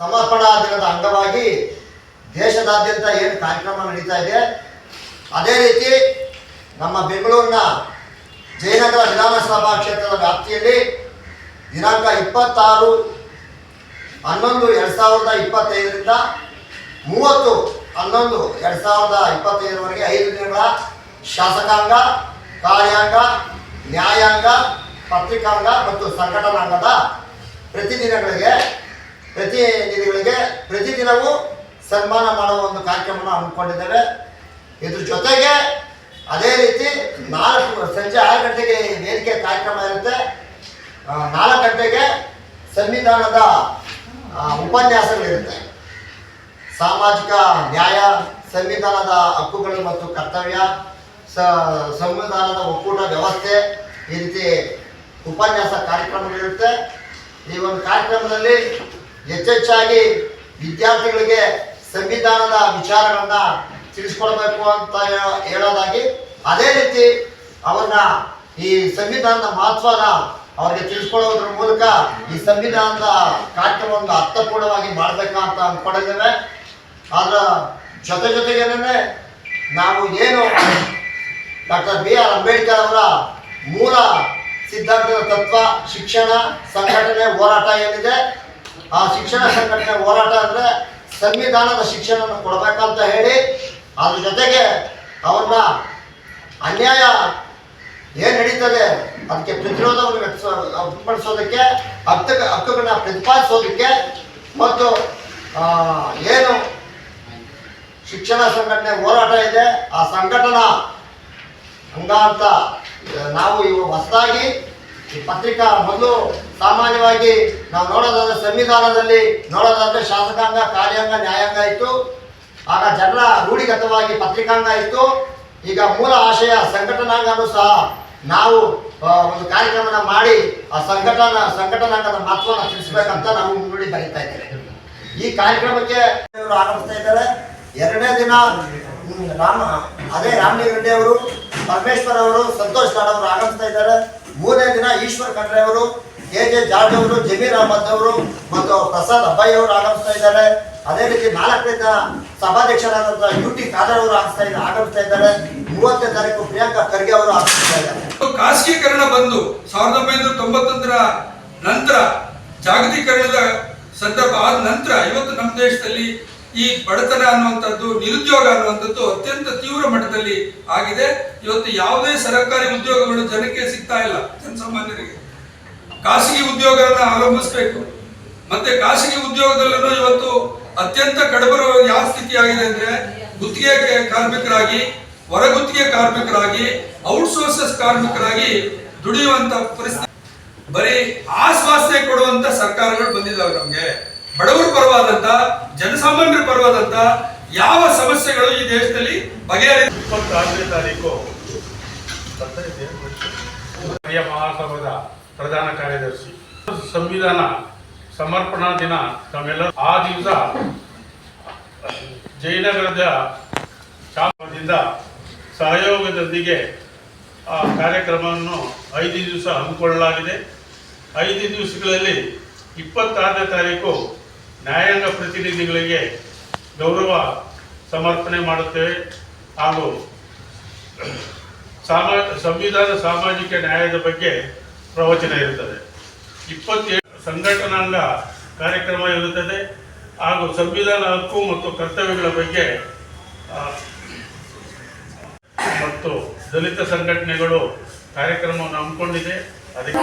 ಸಮರ್ಪಣಾ ದಿನದ ಅಂಗವಾಗಿ ದೇಶದಾದ್ಯಂತ ಏನು ಕಾರ್ಯಕ್ರಮ ನಡೀತಾ ಇದೆ. ಅದೇ ರೀತಿ ನಮ್ಮ ಬೆಂಗಳೂರಿನ ಜಯನಗರ ವಿಧಾನಸಭಾ ಕ್ಷೇತ್ರದ ವ್ಯಾಪ್ತಿಯಲ್ಲಿ ದಿನಾಂಕ ಇಪ್ಪತ್ತಾರು, ಹನ್ನೊಂದು, ಎರಡು ಸಾವಿರದ ಇಪ್ಪತ್ತೈದರಿಂದ ಮೂವತ್ತು, ಹನ್ನೊಂದು, ಎರಡು ಸಾವಿರದ ಇಪ್ಪತ್ತೈದರವರೆಗೆ ಐದು ದಿನಗಳ ಶಾಸಕಾಂಗ, ಕಾರ್ಯಾಂಗ, ನ್ಯಾಯಾಂಗ, ಪತ್ರಿಕಾಂಗ ಮತ್ತು ಸಂಘಟನಾಂಗದ ಪ್ರತಿದಿನಗಳಿಗೆ ಪ್ರತಿನಿಧಿಗಳಿಗೆ ಪ್ರತಿದಿನವೂ ಸನ್ಮಾನ ಮಾಡುವ ಒಂದು ಕಾರ್ಯಕ್ರಮವನ್ನು ಹಮ್ಮಿಕೊಂಡಿದ್ದೇವೆ. ಇದ್ರ ಜೊತೆಗೆ ಅದೇ ರೀತಿ ನಾಲ್ಕು ಸಂಜೆ ಆರು ಗಂಟೆಗೆ ವೇದಿಕೆ ಕಾರ್ಯಕ್ರಮ ಇರುತ್ತೆ. ನಾಲ್ಕು ಗಂಟೆಗೆ ಸಂವಿಧಾನದ ಉಪನ್ಯಾಸಗಳಿರುತ್ತೆ. ಸಾಮಾಜಿಕ ನ್ಯಾಯ, ಸಂವಿಧಾನದ ಹಕ್ಕುಗಳು ಮತ್ತು ಕರ್ತವ್ಯ ಸಂವಿಧಾನದ ಒಕ್ಕೂಟ ವ್ಯವಸ್ಥೆ ಈ ರೀತಿ ಉಪನ್ಯಾಸ ಕಾರ್ಯಕ್ರಮಗಳಿರುತ್ತೆ. ಈ ಒಂದು ಕಾರ್ಯಕ್ರಮದಲ್ಲಿ ಹೆಚ್ಚೆಚ್ಚಾಗಿ ವಿದ್ಯಾರ್ಥಿಗಳಿಗೆ ಸಂವಿಧಾನದ ವಿಚಾರಗಳನ್ನ ತಿಳಿಸ್ಕೊಡ್ಬೇಕು ಅಂತ ಹೇಳೋದಾಗಿ ಅದೇ ರೀತಿ ಅವನ್ನ ಈ ಸಂವಿಧಾನದ ಮಹತ್ವನ ಅವ್ರಿಗೆ ತಿಳಿಸ್ಕೊಳ್ಳೋದ್ರ ಮೂಲಕ ಈ ಸಂವಿಧಾನದ ಕಾರ್ಯಕ್ರಮವನ್ನು ಅರ್ಥಪೂರ್ಣವಾಗಿ ಮಾಡಬೇಕಂತ ಅಂದ್ಕೊಂಡಿದ್ದೇವೆ ಅದರ ಜೊತೆ ಜೊತೆಗೇನೆ ನಾವು ಏನು ಡಾಕ್ಟರ್ ಬಿ ಆರ್ ಅಂಬೇಡ್ಕರ್ ಅವರ ಮೂಲ ಸಿದ್ಧಾಂತದ ತತ್ವ ಶಿಕ್ಷಣ ಸಂಘಟನೆ ಹೋರಾಟ ಏನಿದೆ ಆ ಶಿಕ್ಷಣ ಸಂಘಟನೆ ಹೋರಾಟ ಅಂದ್ರೆ ಸಂವಿಧಾನದ ಶಿಕ್ಷಣವನ್ನು ಕೊಡಬೇಕಂತ ಹೇಳಿ, ಅದ್ರ ಜೊತೆಗೆ ಅವ್ರನ್ನ ಅನ್ಯಾಯ ಏನು ನಡೀತದೆ ಅದಕ್ಕೆ ಪ್ರತಿರೋಧವನ್ನು ವ್ಯಕ್ತ ವ್ಯಕ್ತಪಡಿಸೋದಕ್ಕೆ, ಹಕ್ಕ ಹಕ್ಕುಗಳನ್ನ ಪ್ರತಿಪಾದಿಸೋದಕ್ಕೆ ಮತ್ತು ಏನು ಶಿಕ್ಷಣ ಸಂಘಟನೆ ಹೋರಾಟ ಇದೆ, ಆ ಸಂಘಟನಾ ಅಂಗ ಅಂತ, ನಾವು ಇವು ಹೊಸದಾಗಿ ಈ ಪತ್ರಿಕಾ ಮೊದಲು ಸಾಮಾನ್ಯವಾಗಿ ನಾವು ನೋಡೋದಾದ್ರೆ ಸಂವಿಧಾನದಲ್ಲಿ ನೋಡೋದಾದ್ರೆ ಶಾಸಕಾಂಗ, ಕಾರ್ಯಾಂಗ, ನ್ಯಾಯಾಂಗ ಇತ್ತು. ಆಗ ಜನರ ರೂಢಿಗತವಾಗಿ ಪತ್ರಿಕಾಂಗ ಇತ್ತು. ಈಗ ಮೂಲ ಆಶಯ ಸಂಘಟನಾಂಗನು ಸಹ ನಾವು ಒಂದು ಕಾರ್ಯಕ್ರಮನ ಮಾಡಿ ಆ ಸಂಘಟನಾ, ಸಂಘಟನಾಂಗದ ಮಹತ್ವನ ತಿಳಿಸ್ಬೇಕಂತ ನಾವು ಮುನ್ನುಡಿ ಬರೀತಾ ಇದ್ದೇವೆ. ಈ ಕಾರ್ಯಕ್ರಮಕ್ಕೆ ಇವರು ಆಗಮಿಸ್ತಾ ಇದ್ದಾರೆ. ಎರಡನೇ ದಿನ ರಾಮ, ಅದೇ ರಾಮಲಿಂಗರೆಡ್ಡಿ ಅವರು, ಪರಮೇಶ್ವರ್ ಅವರು, ಸಂತೋಷ್ ಲಾಡ್ ಅವರು ಆಗಮಿಸ್ತಾ ಇದ್ದಾರೆ. ಮೂರನೇ ದಿನ ಈಶ್ವರ್ ಖಂಡ್ರೆ ಅವರು, ಕೆ ಜೆ ಜಾರ್ಜ್ ಅವರು, ಜಮೀರ್ ಅಹಮದ್ ಅವರು ಮತ್ತು ಪ್ರಸಾದ್ ಅಬ್ಬಾಯಿ ಅವರು ಆಗಮಿಸ್ತಾ ಇದ್ದಾರೆ. ಅದೇ ರೀತಿ ನಾಲ್ಕನೇ ದಿನ ಸಭಾಧ್ಯಕ್ಷರಾದಂತಹ ಯು ಟಿ ಖಾದರ್ ಅವರು ಆಗ್ತಾ ಇದ್ದಾರೆ, ಆಗಮಿಸ್ತಾ ಇದ್ದಾರೆ. ಮೂವತ್ತನೇ ತಾರೀಕು ಪ್ರಿಯಾಂಕಾ ಖರ್ಗೆ ಅವರು ಆಗಮಿಸ್ತಾ ಇದ್ದಾರೆ. ಖಾಸಗೀಕರಣ ಬಂದು ಸಾವಿರದ ಒಂಬೈನೂರ ತೊಂಬತ್ತೊಂದರ ನಂತರ ಜಾಗತೀಕರಣದ ಸಂದರ್ಭ ಆದ ನಂತರ ಇವತ್ತು ನಮ್ಮ ದೇಶದಲ್ಲಿ ಈ ಬಡತನ ಅನ್ನುವಂಥದ್ದು, ನಿರುದ್ಯೋಗ ಅನ್ನುವಂಥದ್ದು ಅತ್ಯಂತ ತೀವ್ರ ಮಟ್ಟದಲ್ಲಿ ಆಗಿದೆ. ಇವತ್ತು ಯಾವುದೇ ಸರ್ಕಾರಿ ಉದ್ಯೋಗಗಳು ಜನಕ್ಕೆ ಸಿಗ್ತಾ ಇಲ್ಲ, ಜನಸಾಮಾನ್ಯರಿಗೆ. ಖಾಸಗಿ ಉದ್ಯೋಗಗಳನ್ನ ಅವಲಂಬಿಸಬೇಕು. ಮತ್ತೆ ಖಾಸಗಿ ಉದ್ಯೋಗದಲ್ಲೂ ಇವತ್ತು ಅತ್ಯಂತ ಕಡಬರ ಯಾವ ಸ್ಥಿತಿ ಆಗಿದೆ ಅಂದ್ರೆ, ಗುತ್ತಿಗೆ ಕಾರ್ಮಿಕರಾಗಿ ಹೊರಗುತ್ತಿಗೆ ಕಾರ್ಮಿಕರಾಗಿ, ಔಟ್ಸೋರ್ಸಸ್ ಕಾರ್ಮಿಕರಾಗಿ ದುಡಿಯುವಂತ ಪರಿಸ್ಥಿತಿ. ಬರೀ ಆಶ್ವಾಸನೆ ಕೊಡುವಂತ ಸರ್ಕಾರಗಳು ಬಂದಿದ್ದಾವೆ ನಮ್ಗೆ. ಬಡವರ ಪರವಾದಂತ, ಜನಸಾಮಾನ್ಯರ ಪರವಾದಂತ ಯಾವ ಸಮಸ್ಯೆಗಳು ಈ ದೇಶದಲ್ಲಿ ಬಗೆಹರಿ ಇಪ್ಪತ್ತಾರನೇ ತಾರೀಕು ಮಹಾಸಭಾದ ಪ್ರಧಾನ ಕಾರ್ಯದರ್ಶಿ. ಸಂವಿಧಾನ ಸಮರ್ಪಣಾ ದಿನ ತಮ್ಮೆಲ್ಲ ಆ ದಿವಸ ಜಯನಗರದ ಚಾಮದಿಂದ ಸಹಯೋಗದೊಂದಿಗೆ ಆ ಕಾರ್ಯಕ್ರಮವನ್ನು ಐದು ದಿವಸ ಹಮ್ಮಿಕೊಳ್ಳಲಾಗಿದೆ. ಐದು ದಿವಸಗಳಲ್ಲಿ ಇಪ್ಪತ್ತಾರನೇ ತಾರೀಕು ನ್ಯಾಯಾಂಗ ಪ್ರತಿನಿಧಿಗಳಿಗೆ ಗೌರವ ಸಮರ್ಪಣೆ ಮಾಡುತ್ತೇವೆ ಹಾಗೂ ಸಾಮಾ, ಸಂವಿಧಾನ ಸಾಮಾಜಿಕ ನ್ಯಾಯದ ಬಗ್ಗೆ ಪ್ರವಚನ ಇರುತ್ತದೆ. ಇಪ್ಪತ್ತೇಳು ಸಂಘಟನಾಂಗ ಕಾರ್ಯಕ್ರಮ ಇರುತ್ತದೆ ಹಾಗೂ ಸಂವಿಧಾನ ಹಕ್ಕು ಮತ್ತು ಕರ್ತವ್ಯಗಳ ಬಗ್ಗೆ ಮತ್ತು ದಲಿತ ಸಂಘಟನೆಗಳು ಕಾರ್ಯಕ್ರಮವನ್ನು ಹಮ್ಮಿಕೊಂಡಿದೆ. ಅದಕ್ಕೆ